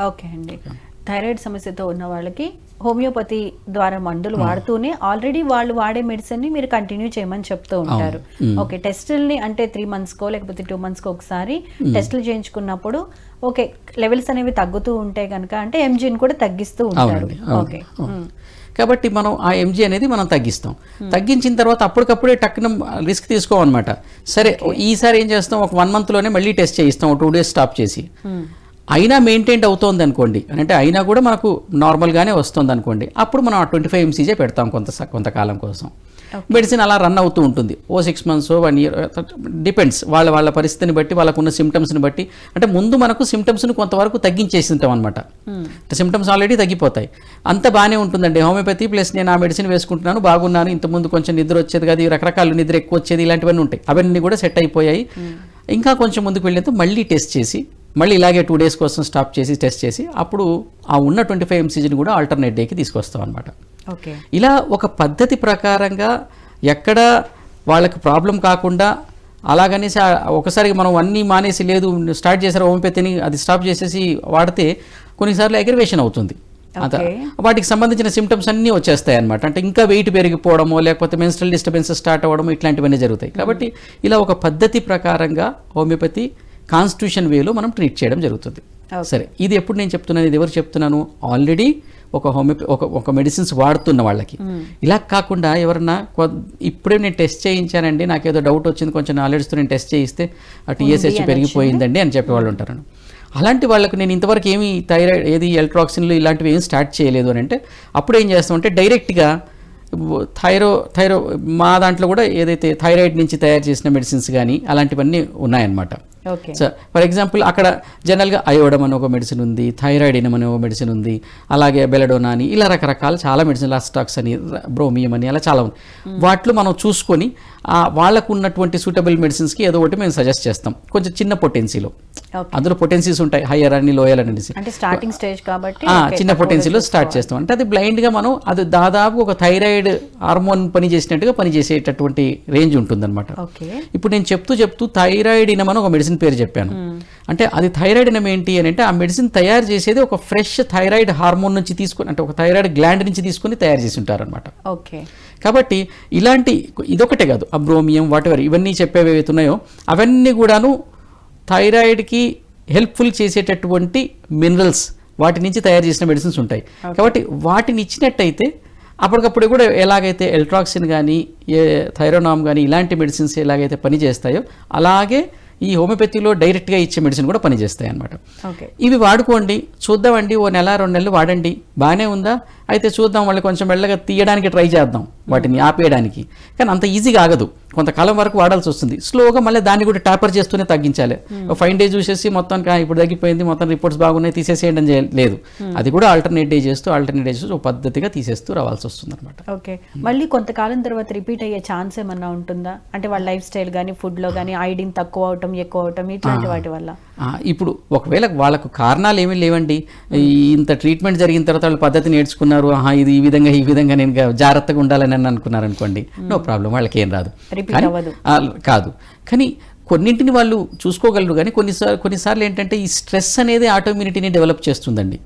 Okay అండి. Thyroid సమస్యతో ఉన్న వాళ్ళకి హోమియోపతి ద్వారా మందులు వాడుతూనే ఆల్రెడీ వాళ్ళు వాడే మెడిసిన్ని మీరు కంటిన్యూ చేయమని చెప్తూ ఉంటారు. ఓకే టెస్టుల్ని అంటే త్రీ మంత్స్కో లేకపోతే టూ మంత్స్కో ఒకసారి టెస్టులు చేయించుకున్నప్పుడు ఓకే లెవెల్స్ అనేవి తగ్గుతూ ఉంటే కనుక అంటే ఎంజిన్ కూడా తగ్గిస్తూ ఉంటారు. ఓకే. కాబట్టి మనం ఆ ఎంజీ అనేది మనం తగ్గిస్తాం. తగ్గించిన తర్వాత అప్పటికప్పుడే టక్కున రిస్క్ తీసుకోమన్నమాట సరే ఈసారి ఏం చేస్తాం? ఒక వన్ మంత్లోనే మళ్ళీ టెస్ట్ చేయిస్తాం. టూ డేస్ స్టాప్ చేసి. అయినా మెయింటైన్ అవుతోంది అనుకోండి అంటే అయినా కూడా మనకు నార్మల్గానే వస్తుంది అనుకోండి అప్పుడు మనం ఆ ట్వంటీ ఫైవ్ ఎంసీజే పెడతాం కొంత కొంతకాలం కోసం. మెడిసిన్ అలా రన్ అవుతూ ఉంటుంది. ఓ six months one year depends వాళ్ళ వాళ్ళ పరిస్థితిని బట్టి వాళ్ళకున్న సిమ్టమ్స్ని బట్టి. అంటే ముందు మనకు సిమ్టమ్స్ని కొంతవరకు తగ్గించేసి ఉంటాం అనమాట సిమ్టమ్స్ ఆల్రెడీ తగ్గిపోతాయి. అంత బాగానే ఉంటుందండి. హోమియోపతి ప్లస్ నేను ఆ మెడిసిన్ వేసుకుంటున్నాను బాగున్నాను ఇంతకుముందు కొంచెం నిద్ర వచ్చేది కదా రకరకాల నిద్ర ఎక్కువ వచ్చేది ఇలాంటివన్నీ ఉంటాయి. అవన్నీ కూడా సెట్ అయిపోయాయి. ఇంకా కొంచెం ముందుకు వెళ్ళేంత మళ్ళీ టెస్ట్ చేసి మళ్ళీ ఇలాగే టూ డేస్ కోసం స్టాప్ చేసి టెస్ట్ చేసి అప్పుడు ఆ ఉన్న ట్వంటీ ఫైవ్ ఎంసీజీని కూడా ఆల్టర్నేట్ డేకి తీసుకొస్తాం అనమాట ఓకే. ఇలా ఒక పద్ధతి ప్రకారంగా ఎక్కడ వాళ్ళకి ప్రాబ్లం కాకుండా అలాగనేసి ఒకసారి మనం అన్నీ మానేసి లేదు స్టార్ట్ చేశారు హోమియోపతిని అది స్టాప్ చేసేసి వాడితే కొన్నిసార్లు అగ్రివేషన్ అవుతుంది. అంత. వాటికి సంబంధించిన సిమ్టమ్స్ అన్నీ వచ్చేస్తాయి అనమాట అంటే ఇంకా వెయిట్ పెరిగిపోవడమో లేకపోతే మెన్స్ట్రల్ డిస్టర్బెన్సెస్ స్టార్ట్ అవ్వడము ఇట్లాంటివన్నీ జరుగుతాయి. కాబట్టి ఇలా ఒక పద్ధతి ప్రకారంగా హోమియోపతి కాన్స్టిట్యూషన్ వేలో మనం ట్రీట్ చేయడం జరుగుతుంది. సరే ఇది ఎప్పుడు నేను చెప్తున్నాను? ఇది ఎవరు చెప్తున్నాను? ఆల్రెడీ ఒక హోమియోపతి ఒక ఒక మెడిసిన్స్ వాడుతున్న వాళ్ళకి. ఇలా కాకుండా ఎవరన్నా ఇప్పుడే నేను టెస్ట్ చేయించానండి నాకు ఏదో డౌట్ వచ్చింది కొంచెం నాలెడ్జ్తో నేను టెస్ట్ చేయిస్తే ఆ టీఎస్హెచ్ పెరిగిపోయిందండి అని చెప్పేవాళ్ళు ఉంటారు. అలాంటి వాళ్ళకు నేను ఇంతవరకు ఏమి థైరాయిడ్ ఏది ఎలక్ట్రాక్సిన్లు ఇలాంటివి ఏం స్టార్ట్ చేయలేదు అని అంటే అప్పుడు ఏం చేస్తామంటే డైరెక్ట్గా థైరో థైరో మా దాంట్లో కూడా ఏదైతే థైరాయిడ్ నుంచి తయారు చేసిన మెడిసిన్స్ కానీ అలాంటివన్నీ ఉన్నాయన్నమాట. సో ఫర్ ఎగ్జాంపుల్ అక్కడ జనరల్గా అయోడమ్ అని ఒక మెడిసిన్ ఉంది థైరాయిడ్ ఇనం అనే ఒక మెడిసిన్ ఉంది అలాగే బెలడోనా అని ఇలా రకరకాల చాలా మెడిసిన్ లాస్టాక్స్ అని బ్రోమియం అని అలా చాలా ఉంది వాటిలో మనం చూసుకొని వాళ్ళకు ఉన్నటువంటి సూటబుల్ మెడిసిన్స్కి ఏదో ఒకటి మేము సజెస్ట్ చేస్తాం. కొంచెం చిన్న పొటెన్సీలో అందులో పొటెన్సీస్ ఉంటాయి హయ్యర్ అని లోయర్ అంటే స్టార్టింగ్ స్టేజ్ కాబట్టి చిన్న పొటెన్సీలో స్టార్ట్ చేస్తాం. అంటే అది బ్లైండ్గా మనం అది దాదాపు ఒక థైరాయిడ్ హార్మోన్ పని చేసినట్టుగా పనిచేసేటటువంటి రేంజ్ ఉంటుందన్నమాట. ఇప్పుడు నేను చెప్తూ చెప్తూ థైరాయిడ్ ఇనం అని ఒక మెడిసిన్ పేరు చెప్పాను. అంటే అది థైరాయిడ్ ఇనం ఏంటి అని అంటే ఆ మెడిసిన్ తయారు చేసేది ఒక ఫ్రెష్ థైరాయిడ్ హార్మోన్ నుంచి తీసుకొని అంటే ఒక థైరాయిడ్ గ్లాండ్ నుంచి తీసుకొని తయారు చేసి ఉంటారనమాట ఓకే. కాబట్టి ఇలాంటి ఇదొకటే కాదు అబ్రోమియం వాటెవర్ ఇవన్నీ చెప్పేవి ఏవైతే ఉన్నాయో అవన్నీ కూడాను థైరాయిడ్కి హెల్ప్ఫుల్ చేసేటటువంటి మినరల్స్ వాటి నుంచి తయారు చేసిన మెడిసిన్స్ ఉంటాయి. కాబట్టి వాటిని ఇచ్చినట్టయితే అప్పటికప్పుడు కూడా ఎలాగైతే ఎల్ట్రాక్సిన్ కానీ ఏ థైరోనామ్ కానీ ఇలాంటి మెడిసిన్స్ ఎలాగైతే పనిచేస్తాయో అలాగే ఈ హోమియోపతిలో డైరెక్ట్గా ఇచ్చే మెడిసిన్ కూడా పనిచేస్తాయి అన్నమాట ఓకే. ఇవి వాడుకోండి చూద్దామండి ఓ నెల రెండు నెలలు వాడండి బాగానే ఉందా? అయితే చూద్దాం వాళ్ళు కొంచెం మెల్లగా తీయడానికి ట్రై చేద్దాం వాటిని ఆపేయడానికి. కానీ అంత ఈజీగా ఆగదు. కొంతకాలం వరకు వాడాల్సి వస్తుంది. స్లోగా మళ్ళీ దాన్ని కూడా టాపర్ చేస్తూనే తగ్గించాలి. ఒక ఫైవ్ డేస్ చూసేసి మొత్తం ఇప్పుడు తగ్గిపోయింది మొత్తం రిపోర్ట్స్ బాగున్నాయి తీసేసేయండి అని లేదు. అది కూడా ఆల్టర్నేట్ డే చేస్తూ ఆల్టర్నేట్ డే చేస్తూ పద్ధతిగా తీసేస్తూ రావాల్సి వస్తుంది అనమాట ఓకే మళ్ళీ కొంతకాలం తర్వాత రిపీట్ అయ్యే ఛాన్స్ ఏమన్నా ఉంటుందా? అంటే వాళ్ళ లైఫ్ స్టైల్ కానీ ఫుడ్లో కానీ ఐడిన్ తక్కువ అవటం ఎక్కువ అవటం ఇట్లాంటి వాటి వల్ల? ఇప్పుడు ఒకవేళ వాళ్ళకు కారణాలు ఏమీ లేవండి. ఇంత ట్రీట్మెంట్ జరిగిన తర్వాత వాళ్ళు పద్ధతి నేర్చుకున్నారు ఆహా ఇది ఈ విధంగా ఈ విధంగా నేను జాగ్రత్తగా ఉండాలని అని అనుకున్నారు అనుకోండి. నో ప్రాబ్లం వాళ్ళకి ఏం రాదు. కాదు. కానీ కొన్నింటిని వాళ్ళు చూసుకోగలరు కానీ కొన్నిసార్లు కొన్నిసార్లు ఏంటంటే ఈ స్ట్రెస్ అనేది ఆటోమ్యూనిటీని డెవలప్ చేస్తుందండి.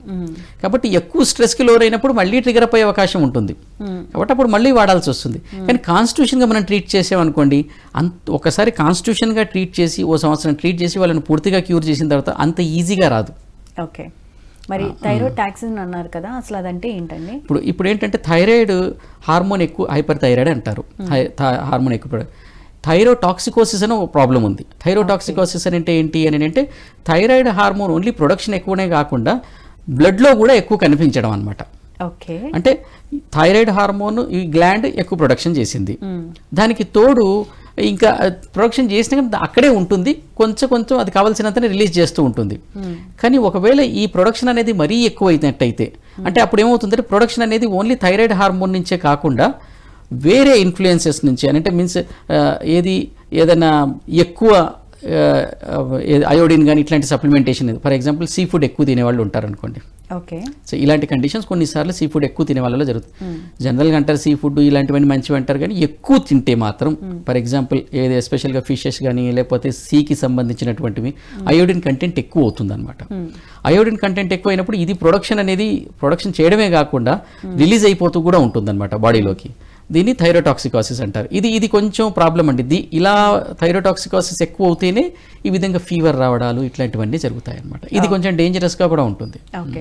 కాబట్టి ఎక్కువ స్ట్రెస్కి లోరైనప్పుడు మళ్ళీ ట్రిగర్ అయ్యే అవకాశం ఉంటుంది. కాబట్టి అప్పుడు మళ్ళీ వాడాల్సి వస్తుంది. కానీ కాన్స్టిట్యూషన్గా మనం ట్రీట్ చేసామనుకోండి అంత ఒకసారి కాన్స్టిట్యూషన్గా ట్రీట్ చేసి ఓ సంవత్సరం ట్రీట్ చేసి వాళ్ళని పూర్తిగా క్యూర్ చేసిన తర్వాత అంత ఈజీగా రాదు. ఓకే. మరి థైరాయిడ్ టాక్సిన్ అన్నారు కదా అసలు అదంటే ఏంటండి? ఇప్పుడు ఇప్పుడు ఏంటంటే థైరాయిడ్ హార్మోన్ ఎక్కువ హైపర్ థైరాయిడ్ అంటారు హార్మోన్ ఎక్కువ థైరోటాక్సికోసిస్ అని ఒక ప్రాబ్లం ఉంది. థైరోటాక్సికోసిస్ అని అంటే ఏంటి అని అంటే థైరాయిడ్ హార్మోన్ ఓన్లీ ప్రొడక్షన్ ఎక్కువనే కాకుండా బ్లడ్లో కూడా ఎక్కువ కనిపించడం అనమాట ఓకే. అంటే థైరాయిడ్ హార్మోన్ ఈ గ్లాండ్ ఎక్కువ ప్రొడక్షన్ చేసింది. దానికి తోడు ఇంకా ప్రొడక్షన్ చేసినా అక్కడే ఉంటుంది. కొంచెం కొంచెం అది కావాల్సినంతనే రిలీజ్ చేస్తూ ఉంటుంది. కానీ ఒకవేళ ఈ ప్రొడక్షన్ అనేది మరీ ఎక్కువ అయినట్టయితే అంటే అప్పుడు ఏమవుతుందంటే ప్రొడక్షన్ అనేది ఓన్లీ థైరాయిడ్ హార్మోన్ నుంచే కాకుండా వేరే ఇన్ఫ్లుయెన్సెస్ నుంచి అంటే మీన్స్ ఏది ఏదైనా ఎక్కువ అయోడిన్ కానీ ఇట్లాంటి supplementation for example sea food ఎక్కువ తినేవాళ్ళు ఉంటారు అనుకోండి ఓకే. సో ఇలాంటి కండిషన్స్ కొన్నిసార్లు సీ ఫుడ్ ఎక్కువ తినే వాళ్ళలో జరుగుతుంది. జనరల్గా అంటారు సీ ఫుడ్ ఇలాంటివన్నీ మంచివి అంటారు కానీ ఎక్కువ తింటే మాత్రం ఫర్ ఎగ్జాంపుల్ ఏది ఎస్పెషల్గా ఫిషెస్ కానీ లేకపోతే సీకి సంబంధించినటువంటివి అయోడిన్ కంటెంట్ ఎక్కువ అవుతుంది అనమాట అయోడిన్ కంటెంట్ ఎక్కువ అయినప్పుడు ఇది ప్రొడక్షన్ అనేది ప్రొడక్షన్ చేయడమే కాకుండా రిలీజ్ అయిపోతూ కూడా ఉంటుంది అనమాట బాడీలోకి దీన్ని థైరోటాక్సికాసిస్ అంటారు. ఇది ఇది కొంచెం ప్రాబ్లం అండి. ఇది ఇలా థైరోటాక్సికాసిస్ ఎక్కువ అవుతేనే ఈ విధంగా ఫీవర్ రావడాలు ఇట్లాంటివన్నీ జరుగుతాయి అనమాట ఇది కొంచెం డేంజరస్గా కూడా ఉంటుంది.